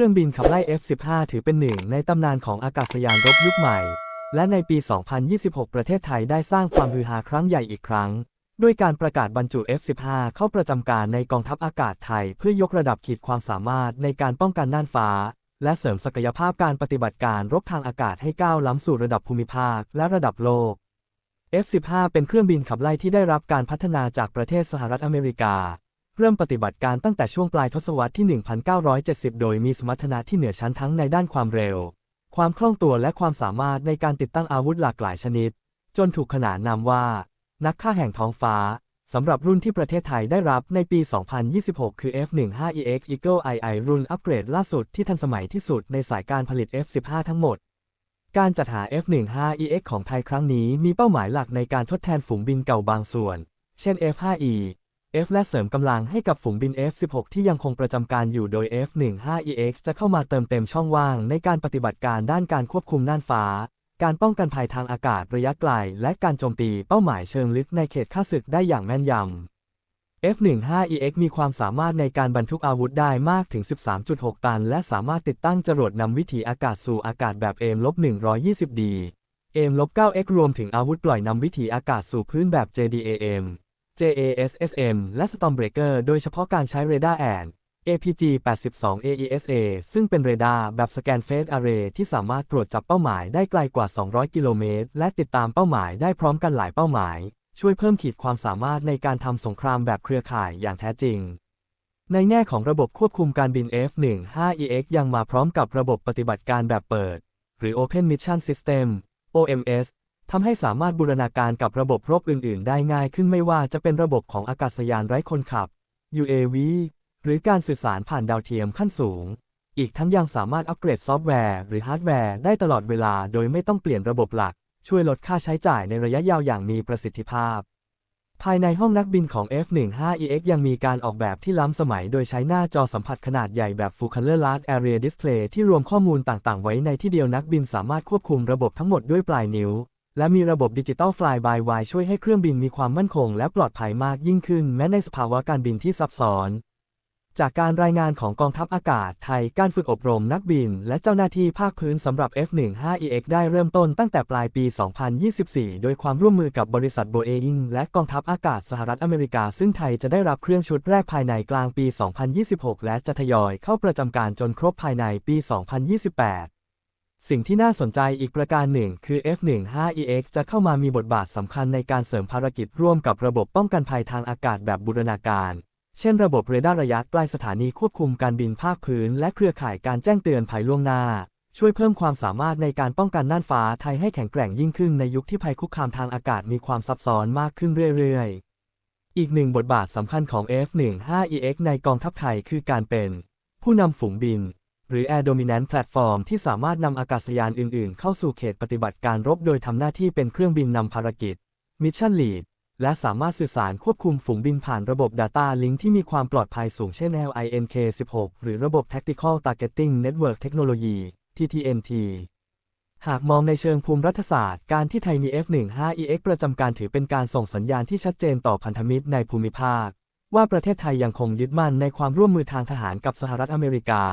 ครื่องบินขับไล่ F-15 ถือเป็นหนึ่งในตำนานของอากาศยานรบยุคใหม่ และในปี 2026 ประเทศไทยได้สร้างความฮือฮาครั้งใหญ่อีกครั้ง ด้วยการประกาศบรรจุ F-15 เข้าประจำการในกองทัพอากาศไทย เพื่อยกระดับขีดความสามารถในการป้องกันน่านฟ้า และเสริมศักยภาพการปฏิบัติการรบทางอากาศให้ก้าวล้ำสู่ระดับภูมิภาคและระดับโลก F-15 เป็นเครื่องบินขับไล่ที่ได้รับการพัฒนาจากประเทศสหรัฐอเมริกา เริ่มปฏิบัติการตั้งแต่ช่วงปลายทศวรรษที่ 1970 โดยมีสมรรถนะที่เหนือชั้นทั้งในด้านความเร็ว ความคล่องตัวและความสามารถในการติดตั้งอาวุธหลากหลายชนิด จนถูกขนานนามว่า นักฆ่าแห่งท้องฟ้าสำหรับรุ่นที่ประเทศไทยได้รับในปี 2026 คือ F-15EX Eagle II รุ่นอัปเกรดล่าสุดที่ทันสมัยที่สุดในสายการผลิต F-15 ทั้งหมด การจัดหา F-15EX ของไทยครั้งนี้มีเป้าหมายหลักในการทดแทนฝูงบินเก่าบางส่วน เช่น F-5E F และเสริมกำลังให้กับฝูงบิน F-16 ที่ยังคงประจำการอยู่โดย F-15EX จะเข้ามาเติมเต็มช่องว่างในการปฏิบัติการด้านการควบคุมน่านฟ้า การป้องกันภัยทางอากาศระยะไกล และการโจมตีเป้าหมายเชิงลึกในเขตข้าศึกได้อย่างแม่นยำ F-15EX มีความสามารถในการบรรทุกอาวุธได้มากถึง 13.6 ตัน และสามารถติดตั้งจรวดนำวิถีอากาศสู่อากาศแบบเอม 120D เอม 9X รวมถึงอาวุธปล่อยนำวิถีอากาศสู่พื้นแบบ JDAM JASSM และ Stormbreaker โดยเฉพาะการใช้เรดาร์แอน APG 82 AESA ซึ่งเป็นเรดาร์แบบสแกนเฟสอาร์เรย์ที่สามารถตรวจจับเป้าหมายได้ไกลกว่า 200 กิโลเมตร และติดตามเป้าหมายได้พร้อมกันหลายเป้าหมาย ช่วยเพิ่มขีดความสามารถในการทำสงครามแบบเครือข่ายอย่างแท้จริง ในแง่ของระบบควบคุมการบิน F-15EX ยังมาพร้อมกับระบบปฏิบัติการแบบเปิด หรือ Open Mission System OMS ทำให้สามารถบูรณาการกับระบบรบอื่น ๆ ได้ง่ายขึ้นไม่ว่าจะเป็นระบบของอากาศยานไร้คนขับ UAV หรือการสื่อสารผ่านดาวเทียมขั้นสูง อีกทั้งยังสามารถอัปเกรดซอฟต์แวร์หรือฮาร์ดแวร์ได้ตลอดเวลาโดยไม่ต้องเปลี่ยนระบบหลัก ช่วยลดค่าใช้จ่ายในระยะยาวอย่างมีประสิทธิภาพ ภายในห้องนักบินของ F-15EX ยังมีการออกแบบที่ล้ำสมัยโดยใช้หน้าจอสัมผัสขนาดใหญ่แบบ Full Color Large Area Display ที่รวมข้อมูลต่าง ๆ ไว้ในที่เดียวนักบินสามารถควบคุมระบบทั้งหมดด้วยปลายนิ้ว และมีระบบดิจิตอล Fly by Wire ช่วยให้เครื่องบินมีความมั่นคงและปลอดภัยมากยิ่งขึ้นแม้ในสภาวะการบินที่ซับซ้อน จากการรายงานของกองทัพอากาศไทยการฝึกอบรมนักบิน และเจ้าหน้าที่ภาคพื้นสำหรับ F-15EX ได้เริ่มต้นตั้งแต่ปลายปี 2024 โดยความร่วมมือกับบริษัทโบเอิงและกองทัพอากาศสหรัฐอเมริกา ซึ่งไทยจะได้รับเครื่องชุดแรกภายในกลางปี 2026 และจะทยอยเข้าประจำการจนครบภายในปี 2028 สิ่งที่น่าสนใจอีกประการหนึ่ง คือ F-15EX จะเข้ามามีบทบาทสำคัญในการเสริมภารกิจร่วมกับระบบป้องกันภัยทางอากาศแบบบูรณาการ เช่นระบบเรดาร์ระยะใกล้สถานีควบคุมการบินภาคพื้น และเครือข่ายการแจ้งเตือนภัยล่วงหน้า ช่วยเพิ่มความสามารถในการป้องกันน่านฟ้าไทยให้แข็งแกร่งยิ่งขึ้นในยุคที่ภัยคุกคามทางอากาศมีความซับซ้อนมากขึ้นเรื่อยๆ อีกหนึ่งบทบาทสำคัญของ F-15EX ในกองทัพไทยคือการเป็น ผู้นำฝูงบิน หรือ Air Dominant Platform ที่สามารถนำอากาศยานอื่น ๆ เข้าสู่เขตปฏิบัติการรบโดยทำหน้าที่เป็นเครื่องบินนำภารกิจ Mission Lead และสามารถสื่อสารควบคุมฝูงบินผ่านระบบ Data Link ที่มีความปลอดภัยสูงเช่น LINK-16 หรือระบบ Tactical Targeting Network Technology TTNT หากมองในเชิงภูมิรัฐศาสตร์ การที่ไทยมี F-15EX ประจำการถือเป็นการส่งสัญญาณที่ชัดเจนต่อพันธมิตรในภูมิภาค ว่าประเทศไทยยังคงยึดมั่นในความร่วมมือทางทหารกับสหรัฐอเมริกา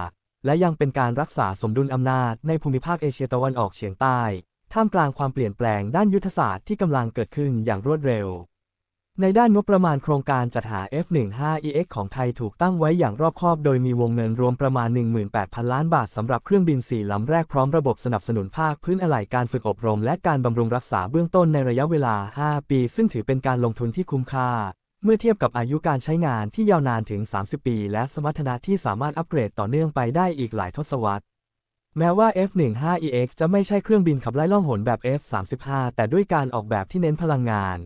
และยังเป็นการรักษาสมดุลอำนาจในภูมิภาคเอเชียตะวันออกเฉียงใต้ ท่ามกลางความเปลี่ยนแปลงด้านยุทธศาสตร์ที่กำลังเกิดขึ้นอย่างรวดเร็ว ในด้านงบประมาณโครงการจัดหา F-15EX ของไทยถูกตั้งไว้อย่างรอบคอบ โดยมีวงเงินรวมประมาณ 18,000 ล้านบาทสำหรับเครื่องบิน4ลำแรกพร้อมระบบสนับสนุนภาคพื้นอะไหล่การฝึกอบรม และการบำรุงรักษาเบื้องต้นในระยะเวลา 5 ปี ซึ่งถือเป็นการลงทุนที่คุ้มค่า เมื่อเทียบกับอายุการใช้งานที่ยาวนานถึง 30 ปี และสมรรถนะที่สามารถอัปเกรดต่อเนื่องไปได้อีกหลายทศวรรษ แม้ว่า F-15EX จะไม่ใช่เครื่องบินขับไล่ล่องหนแบบ F-35 แต่ด้วยการออกแบบที่เน้นพลังงาน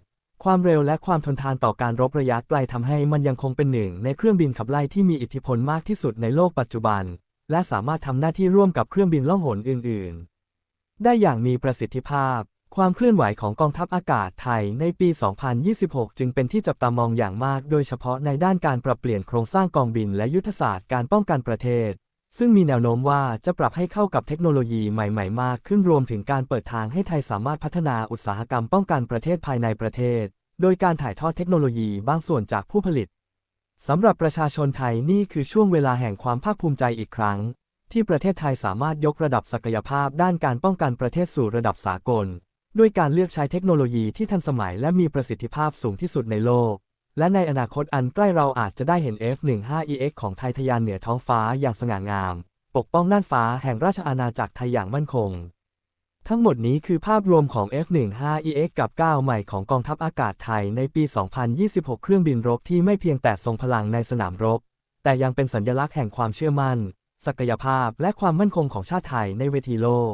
ความเร็วและความทนทานต่อการรบระยะไกลทำให้มันยังคงเป็นหนึ่ง ในเครื่องบินขับไล่ที่มีอิทธิพลมากที่สุดในโลกปัจจุบัน และสามารถทำหน้าที่ร่วมกับเครื่องบินล่องหนอื่น ๆ ได้อย่างมีประสิทธิภาพ ความเคลื่อนไหวของกองทัพอากาศไทยในปี 2026 จึงเป็นที่จับตามองอย่างมาก โดยเฉพาะในด้านการปรับเปลี่ยนโครงสร้างกองบินและยุทธศาสตร์การป้องกันประเทศ ซึ่งมีแนวโน้มว่าจะปรับให้เข้ากับเทคโนโลยีใหม่ๆ มากขึ้นรวมถึงการเปิดทางให้ไทยสามารถพัฒนาอุตสาหกรรมป้องกันประเทศภายในประเทศ โดยการถ่ายทอดเทคโนโลยีบางส่วนจากผู้ผลิตสำหรับประชาชนไทยนี่คือช่วงเวลาแห่งความภาคภูมิใจอีกครั้ง ที่ประเทศไทยสามารถยกระดับศักยภาพด้านการป้องกันประเทศสู่ระดับสากล ด้วยการเลือกใช้เทคโนโลยีที่ทันสมัยและมีประสิทธิภาพสูงที่สุดในโลก และในอนาคตอันใกล้เราอาจจะได้เห็น F-15EX ของไทยทะยานเหนือท้องฟ้าอย่างสง่างาม ปกป้องน่านฟ้าแห่งราชอาณาจักรไทยอย่างมั่นคง ทั้งหมดนี้คือภาพรวมของ F-15EX กับก้าวใหม่ของกองทัพอากาศไทยในปี 2026 เครื่องบินรบที่ไม่เพียงแต่ทรงพลังในสนามรบ แต่ยังเป็นสัญลักษณ์แห่งความเชื่อมั่น ศักยภาพและความมั่นคงของชาติไทยในเวทีโลก